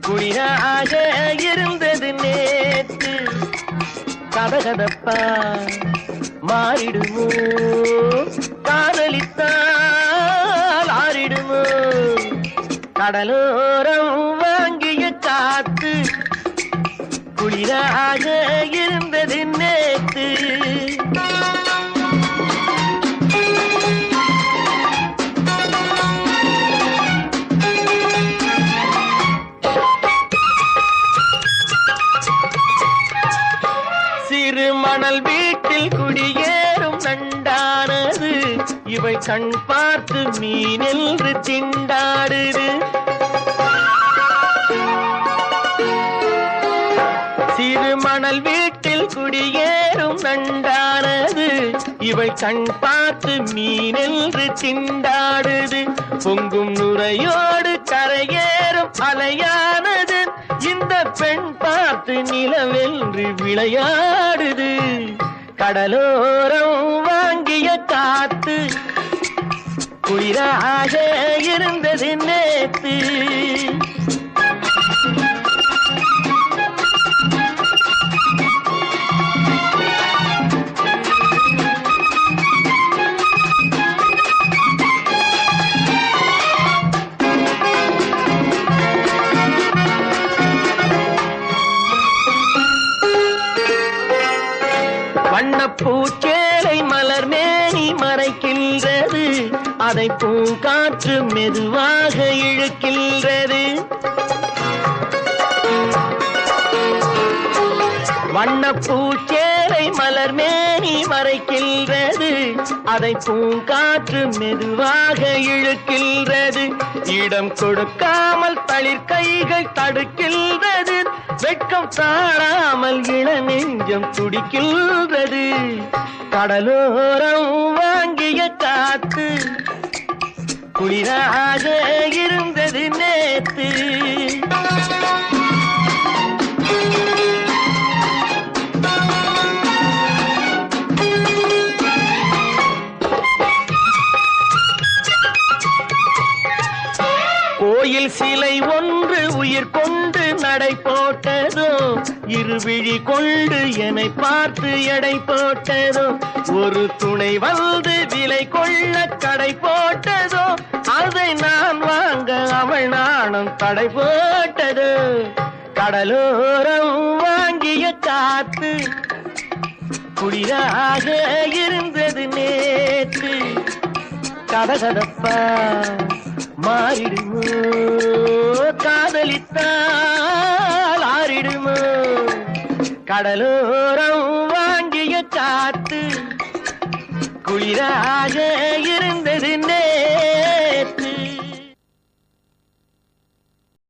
குளிராக இருந்தது நேற்று. கதகதப்பா மாறிடுமோ? காதலித்தால் ஆறிடுமோ? கடலோரம் வாங்கிய காத்து. குளிராக இருந்தது நேற்று. இவை கண் பார்த்து மீனென்று திண்டாடுது. சிறு மணல் வீட்டில் குடியேறும் நண்டானது இவை கண் பார்த்து மீனென்று திண்டாடுது. பொங்கும் நுரையோடு கரையேறும் அலையானது. இந்த பெண் பார்த்து நிலவென்று விளையாடுது. கடலோரம் வாங்கிய காத்து குளிராக இருந்தது நேத்து வண்ணப்பூச்சேலை அதை பூங்காற்று மெதுவாக இழுக்கின்றது. வண்ணப்பூச்சேலை மலர் மேனி மறைக்கின்றது. அதை பூங்காற்று மெதுவாக இழுக்கின்றது. இடம் கொடுக்காமல் தளிர் கைகள் தடுக்கின்றது. வெட்கம் தாழாமல் இள நெஞ்சம் துடிக்கின்றது. கடலோரம் வாங்கிய காத்து குளிராக இருந்தது நேத்து. கோயில் சிலை ஒன்று உயிர் கொண்டு நடை போட்டதோ இருவிழி கொண்டு என்னை பார்த்து எடை போட்டதோ ஒரு துணை வந்து விலை கொள்ள கடை போட்டதோ படை போட்டது. கடலோரம் வாங்கிய காத்து. குளிராக இருந்தது நேற்று கதகதப்பா மாறிடுமோ? காதலித்தால் ஆறிடுமோ? கடலோரம் வாங்கிய காத்து. குளிராக இருந்தது